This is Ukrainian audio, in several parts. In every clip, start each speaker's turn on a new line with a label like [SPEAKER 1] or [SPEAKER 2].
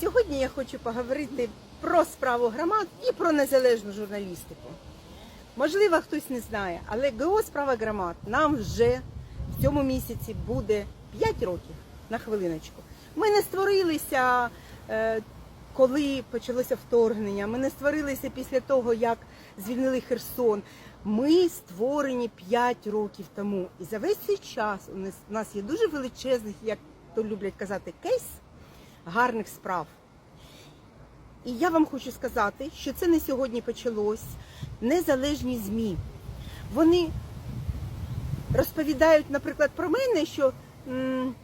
[SPEAKER 1] Сьогодні я хочу поговорити про справу громад і про незалежну журналістику. Можливо, хтось не знає, але ГО справа громад нам вже в цьому місяці буде 5 років на хвилиночку. Ми не створилися, е, коли почалося вторгнення. Ми не створилися після того, як звільнили Херсон. Ми створені 5 років тому. І за весь цей час у нас, є дуже величезних, як то люблять казати, кейс гарних справ. І я вам хочу сказати, що це не сьогодні почалось. Незалежні ЗМІ. Вони розповідають, наприклад, про мене, що м,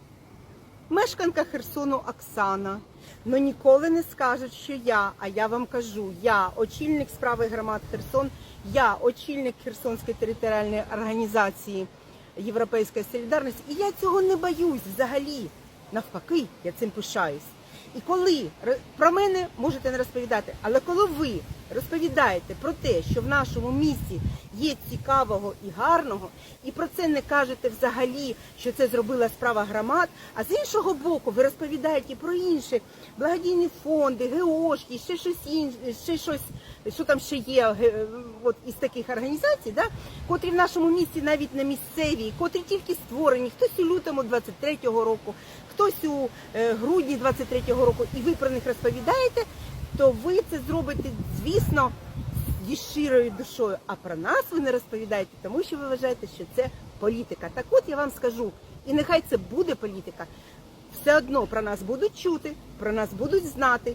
[SPEAKER 1] мешканка Херсону Оксана, але ніколи не скажуть, що я, а я вам кажу, я очільник справи громад Херсон, я очільник Херсонської територіальної організації Європейської солідарності, і я цього не боюсь взагалі. Навпаки, я цим пишаюсь. І коли про мене можете не розповідати, але коли ви розповідаєте про те, що в нашому місті є цікавого і гарного, і про це не кажете взагалі, що це зробила справа громад, а з іншого боку, ви розповідаєте про інші благодійні фонди, ГОшки, ще щось інше, ще щось, що там ще є от із таких організацій, да, котрі в нашому місті навіть не місцеві, котрі тільки створені, хтось у лютому 23-го року, хтось у е, грудні 23-го року, і ви про них розповідаєте, то ви це зробите, звісно, зі щирою душою. А про нас ви не розповідаєте, тому що ви вважаєте, що це політика. Так от я вам скажу, і нехай це буде політика. Все одно про нас будуть чути, про нас будуть знати.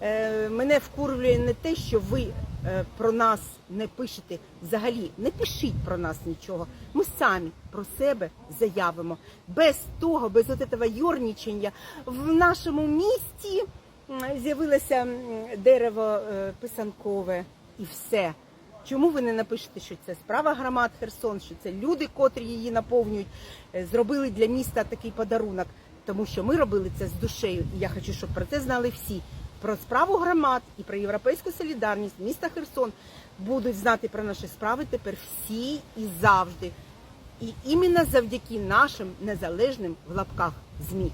[SPEAKER 1] Е, мене вкурює не те, що ви е, про нас не пишете взагалі. Не пишіть про нас нічого. Ми самі про себе заявимо. Без того, без от йорнічення в нашому місті з'явилося дерево е, писанкове і все. Чому ви не напишете, що це справа громад Херсон, що це люди, котрі її наповнюють, зробили для міста такий подарунок? Тому що ми робили це з душею, і я хочу, щоб про це знали всі. Про справу громад і про європейську солідарність міста Херсон будуть знати про наші справи тепер всі і завжди. І іменно завдяки нашим незалежним в лапках ЗМІ.